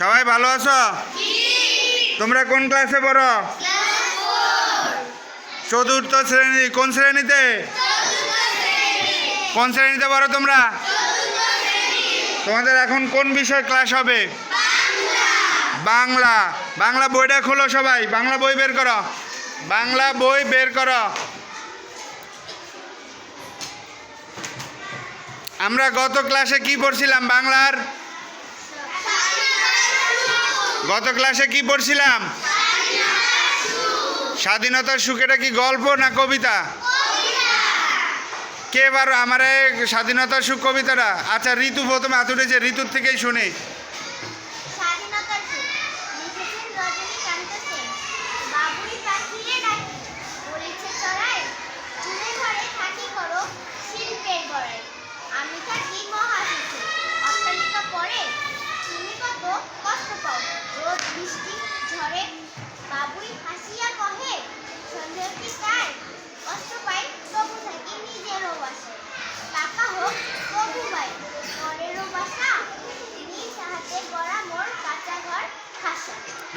সবাই ভালো আছো? তোমরা কোন ক্লাসে পড়ো? চতুর্থ শ্রেণি, কোন শ্রেণীতে? কোন শ্রেণীতে পড়ো তোমরা? তোমাদের এখন কোন বিষয় ক্লাস হবে? বাংলা। বাংলা বইটা খোলো সবাই, বাংলা বই বের করো। বাংলা বই বের করো। আমরা গত ক্লাসে কি পড়ছিলাম বাংলার? গত ক্লাসে কি পড়ছিলাম? স্বাধীনতার সুখ। এটা কি গল্প না কবিতা? কে বার আমার স্বাধীনতার সুখ কবিতাটা? আচ্ছা ঋতু প্রথমে উঠেছে ঋতুর থেকেই শুনি স্বাধীনতার সুখ লিখেছেন রজনীকান্ত সেন বাবুই পাখিরে ডাকি বলেছে চড়াই চুলে ঘরে থাকি করো শিল্পের গড়াই আমি থাকি মহাসুখে অট্টালিকা পরে তুমি কত কষ্ট পাও রোদ বৃষ্টি ঝড়ে বাবুই হাসিয়া কহে সন্দেহ কি তাই কষ্ট পাই তবু থাকি নিজেরও বাসে টাকা হোক তবু পাই পরেরও বাসা নিজ হাতে গড়া মোর কাঁচা ঘর খাসা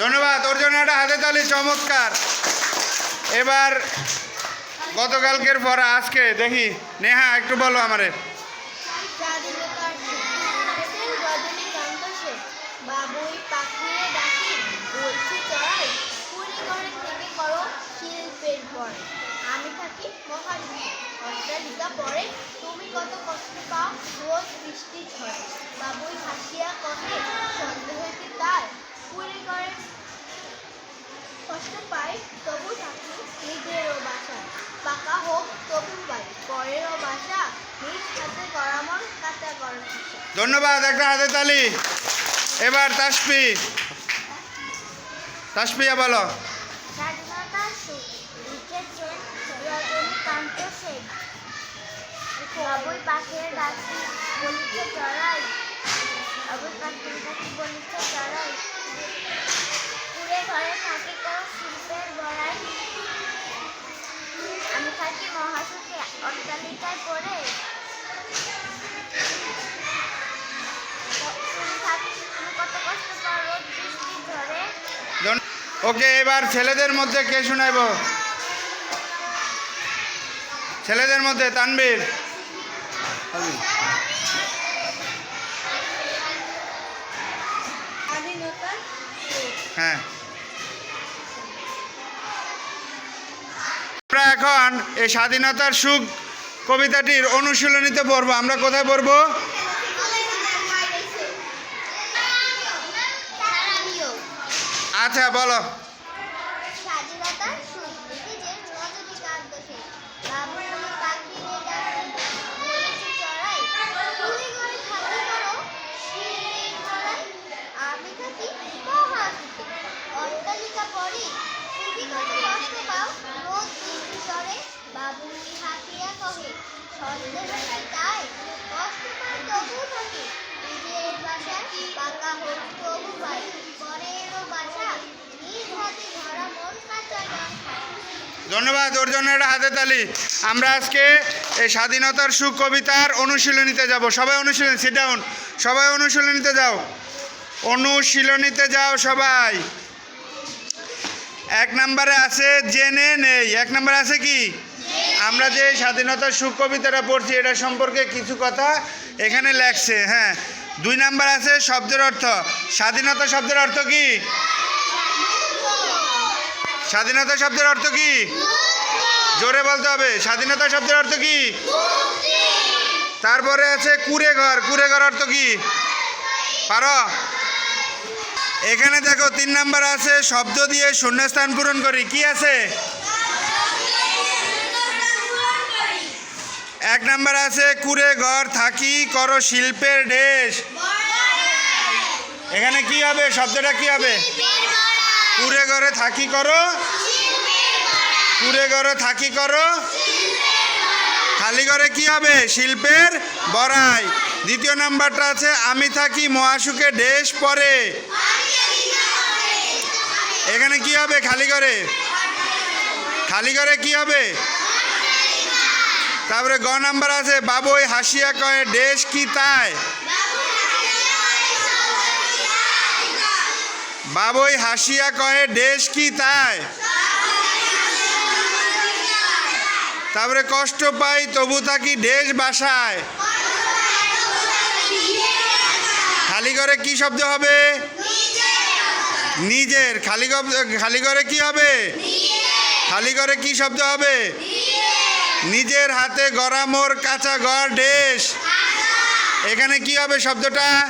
ধন্যবাদ ওর জন্য একটা হাতে তালি, চমৎকার। এবার গতকালকের পর আজকে দেখি, নেহা, একটু বলো আমারে। রোজ বৃষ্টি ঝড়ে। বাবুই হাসিয়া কহে সন্দেহ কি তার? কুড়ি ঘরে কষ্ট পাই তবু থাকি নিজেরও বাসা। পাকা হোক তবু পাই পরেরও বাসা নিজ হাতে গড়ামন কাটা করা ধন্যবাদ একটা হাতে তালি। এবার তাসপি। তাসপিয়া বলো। স্বাধীনতার সুখ লিখেছেন রজনীকান্ত সেন বাবুই পাখির ডাকি, বলিতে চড়াই। বাবুই পাখির ডাকি, বলিতে চড়াই। ঘরে শিল্পের বড়াই। আমি থাকি অট্টালিকায় পড়ে। ওকে, এবার ছেলেদের মধ্যে কে শোনাইব? ছেলেদের মধ্যে তানবীর হ্যাঁ। আমরা এখন এই স্বাধীনতার সুখ কবিতাটির অনুশীলনীতে পড়ব। আমরা কোথায় পড়ব? আচ্ছা বলো স্বাধীনতার সুখ লিখেছেন রজনীকান্ত সেন বাবুই পাখিরে ডাকি বলেছে চড়াই কুড়ি ঘরে থাকি করো শিল্পের গড়াই আমি থাকি মহাসুখে অট্টালিকা পরে তুমি কত কষ্ট পাও রোদ বৃষ্টি ঝড়ে বাবুই হাসিয়া কহে তাই কষ্ট পাই তবু নিজের বাসায় পাকা হোক তবু পাই বাসা নিজ হাতে ধরা মন কাঁচা ধন্যবাদ ওর জন্য হাতে তালি। আমরা আজকে এই স্বাধীনতার সুখ কবিতার অনুশীলনীতে যাব। সবাই অনুশীলনী সিট ডাউন সবাই অনুশীলনীতে যাও। অনুশীলনীতে যাও সবাই। এক নম্বরে আছে, জেনে নেই। এক নম্বরে আছে কি? আমরা যে স্বাধীনতার সুখ কবিতাটা পড়ছি, এটা সম্পর্কে কিছু কথা এখানে লেখছে হ্যাঁ। দুই নাম্বার আছে শব্দের অর্থ। স্বাধীনতা শব্দের অর্থ কি? স্বাধীনতা শব্দের অর্থ কি? জোরে বলতে হবে। স্বাধীনতা শব্দের অর্থ কি? তারপরে আছে কুড়ে ঘর কুড়ে ঘর অর্থ কি? পারো? এখানে দেখো, তিন নাম্বার আছে, শব্দ দিয়ে শূন্যস্থান পূরণ করি। কি আছে? এক নাম্বার আছে, কুড়ে ঘর থাকি করো শিল্পের দেশ এখানে কি হবে? শব্দটা কি হবে? কুড়ে ঘরে থাকি করো। কুড়ে ঘরে থাকি করো। খালি ঘরে কি হবে? শিল্পের বড়াই। দ্বিতীয় নাম্বারটা আছে, আমি থাকি মহাসুখে দেশ পরে। এখানে কি হবে? খালি ঘরে। খালি ঘরে কি হবে? তারপরে গ নাম্বার আছে, বাবুই হাসিয়া কয়ে, দেশ কি তাই? বাবুই হাসিয়া কহে দেশ কি তাই? তারপরে, কষ্ট পাই, তবু থাকি দেশ বাসায়। খালি ঘরে কি শব্দ হবে? নিজের। খালি খালি ঘরে কি হবে? খালি ঘরে কি শব্দ হবে? নিজের হাতে গড়া মোর কাঁচা ঘর দেশ। এখানে কি হবে শব্দটা?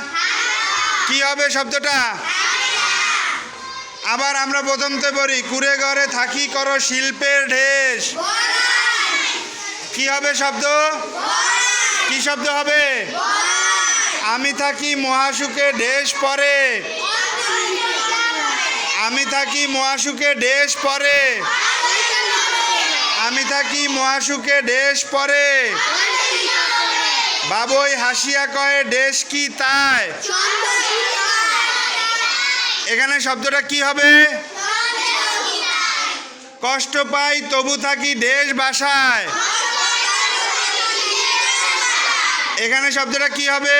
কি হবে শব্দটা? আবার আমরা প্রথম প্রথমতে বলি, কুড়ে ঘরে থাকি করো শিল্পের ঢেস। কি হবে শব্দ? কি শব্দ হবে? আমি থাকি মহাসুখে দেশ পরে। আমি থাকি মহাসুখে দেশ পরে। আমি থাকি মহাসুখে দেশ পরে। বাবুই হাসিয়া কয়ে, দেশ কি তাই? এখানে শব্দটা কি হবে? কষ্ট পাই তবু থাকি দেশ বাসায়। এখানে শব্দটা কি হবে?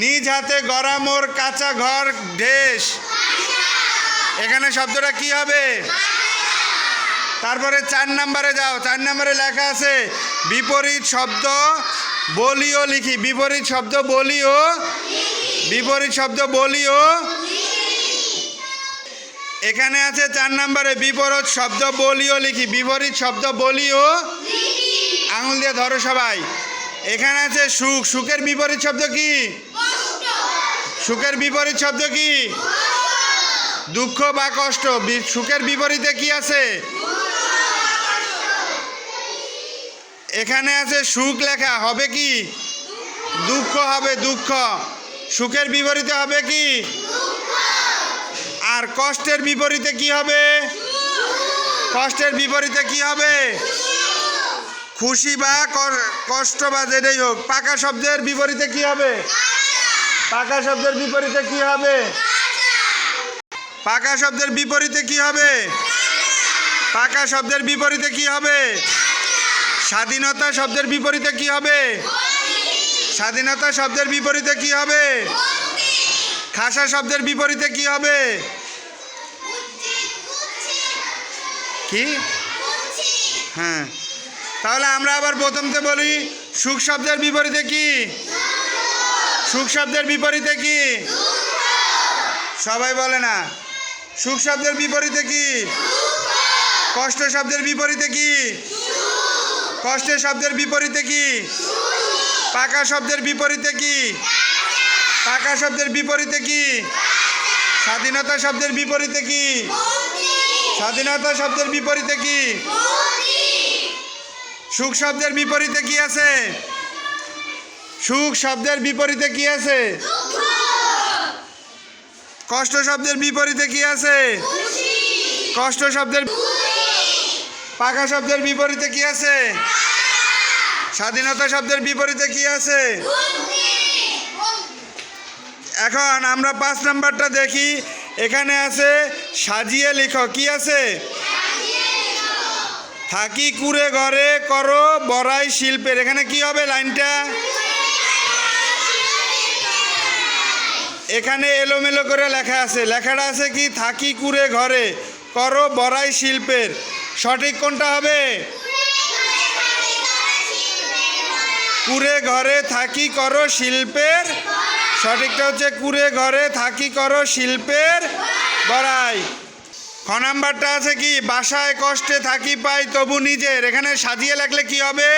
নিজ হাতে গড়া মোর কাঁচা ঘর দেশ। এখানে শব্দটা কি হবে? তারপরে চার নাম্বারে যাও, চার নাম্বারে লেখা আছে, বিপরীত শব্দ বলিও লিখি, বিপরীত শব্দ বলিও, বিপরীত শব্দ বলিও। এখানে আছে চার নাম্বারে বিপরীত শব্দ বলিও লিখি, বিপরীত শব্দ বলিও। আঙুল দিয়ে ধরো সবাই। এখানে আছে সুখ, সুখের বিপরীত শব্দ কি? সুখের বিপরীত শব্দ কি? দুঃখ বা কষ্ট সুখের বিপরীতে কি আছে? এখানে আছে সুখ লেখা, হবে কি? দুঃখ হবে দুঃখ। সুখের বিপরীতে হবে কি? আর কষ্টের বিপরীতে কি হবে? কষ্টের বিপরীতে কি হবে? খুশি বা কষ্ট বা যেটাই হোক, পাকা শব্দের বিপরীতে কি হবে? পাকা শব্দের বিপরীতে কি হবে? পাকা শব্দের বিপরীতে কি হবে? পাকা শব্দের বিপরীতে কি হবে? স্বাধীনতা শব্দের বিপরীতে কি হবে? স্বাধীনতা শব্দের বিপরীতে কি হবে? খাসা শব্দের বিপরীতে কি হবে? কি? হ্যাঁ। তাহলে আমরা আবার প্রথমতে বলি, সুখ শব্দের বিপরীতে কি? সুখ শব্দের বিপরীতে কি? সবাই বলে না। সুখ শব্দের বিপরীতে কি? কষ্ট শব্দের বিপরীতে কি? কষ্টের শব্দের বিপরীতে কি? পাকা শব্দের বিপরীতে কি? পাকা শব্দের বিপরীতে কি? স্বাধীনতা শব্দের বিপরীতে কি? স্বাধীনতা শব্দের বিপরীতে কি? সুখ শব্দের বিপরীতে কি আছে? সুখ শব্দের বিপরীতে কি আছে? কষ্ট শব্দের বিপরীতে কি আছে? কষ্ট শব্দের পাকা শব্দের বিপরীতে কি আছে? স্বাধীনতা শব্দের বিপরীতে কি আছে? এখন আমরা পাঁচ নাম্বারটা দেখি। এখানে আছে সাজিয়ে লিখো। কি আছে? থাকি কুড়ে ঘরে করো বড়াই শিল্পের। এখানে কি হবে লাইনটা? এখানে এলোমেলো করে লেখা আছে। লেখাটা আছে কি? থাকি কুড়ে ঘরে, করো বড়াই শিল্পের। সঠিক কোনটা হবে? কুড়ে ঘরে থাকি করো শিল্পের। সঠিকটা হচ্ছে কুড়ে ঘরে থাকি করো শিল্পের বড়াই। খ নাম্বারটা আছে কি? বাসায় কষ্টে থাকি পাই তবু নিজের। এখানে সাজিয়ে লাগলে কি হবে?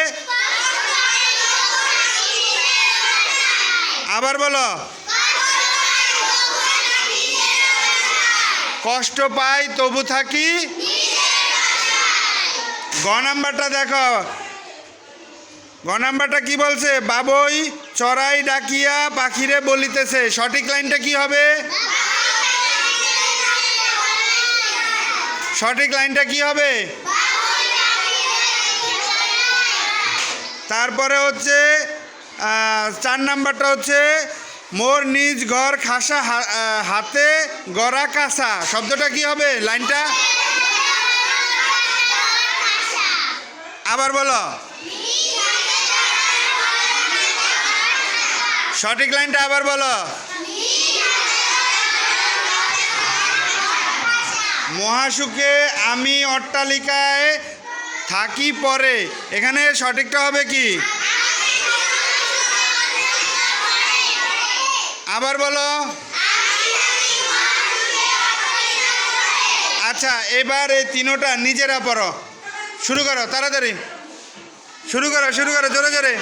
আবার বলো। কষ্ট পাই, তবু থাকি? গ নাম্বারটা দেখো। গ নাম্বারটা কি বলছে? বাবই চড়াই ডাকিয়া পাখিরে বলিতেছে। সঠিক লাইনটা কি হবে? সঠিক লাইনটা কি হবে? তারপরে হচ্ছে চার নাম্বারটা হচ্ছে মোর নিজ ঘর খাসা হাতে গড়া কাঁসা শব্দটা কি হবে? লাইনটা? আবার বলো। সঠিক লাইনটা আবার বলো। মহাসুখে আমি অট্টালিকায় থাকি পরে। এখানে সঠিকটা হবে কি? আবার বলো। আচ্ছা এবার এই তিনোটা নিজেরা পড়ো। শুরু করো, তাড়াতাড়ি। শুরু করো শুরু করো, জোরে জোরে।